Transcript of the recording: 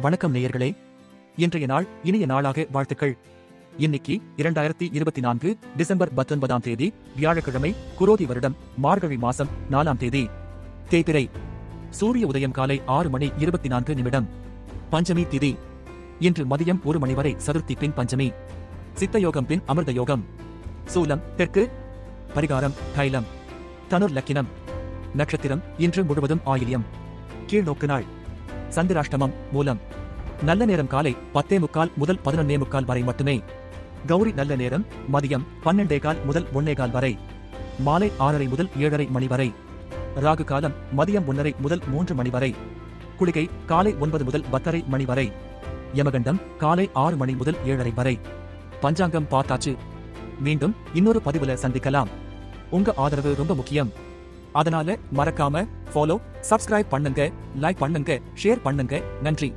வணக்கம் நேயர்களே. இன்றைய நாள் இனிய நாளாக வாழ்த்துக்கள். இன்னைக்கு இரண்டாயிரத்தி இருபத்தி நான்கு டிசம்பர் பத்தொன்பதாம் தேதி வியாழக்கிழமை குரோதி வருடம் மார்கழி மாசம் நாலாம் தேதி. தேய்பிரை சூரிய உதயம் காலை ஆறு மணி இருபத்தி நான்கு நிமிடம். பஞ்சமி திதி இன்று மதியம் ஒரு மணி வரை சதுர்த்தி பின் பஞ்சமி. சித்த யோகம் பின் அமிர்த யோகம். சூலம் தெற்கு பரிகாரம் தைலம். தனுர் லக்கினம் நட்சத்திரம் இன்று முழுவதும் ஆயில்யம். கீழ்நோக்கு நாள். சந்திராஷ்டமம் மூலம். நல்ல நேரம் காலை பத்தே முக்கால் முதல் பதினொன்னே முக்கால் வரை மட்டுமே. கௌரி நல்ல நேரம் மதியம் பன்னெண்டே கால் முதல் ஒன்னே கால் வரை. மாலை ஆறரை முதல் ஏழரை மணி வரை. ராகு காலம் மதியம் ஒன்னரை முதல் மூன்று மணி வரை. குளிகை காலை ஒன்பது முதல் பத்தரை மணி வரை. யமகண்டம் காலை ஆறு மணி முதல் ஏழரை வரை. பஞ்சாங்கம் பார்த்தாச்சு. மீண்டும் இன்னொரு பதிவுல சந்திக்கலாம். உங்க ஆதரவு ரொம்ப முக்கியம். அதனால மறக்காம ஃபாலோ சப்ஸ்கிரைப் பண்ணுங்க லைக் பண்ணுங்க ஷேர் பண்ணுங்க. நன்றி.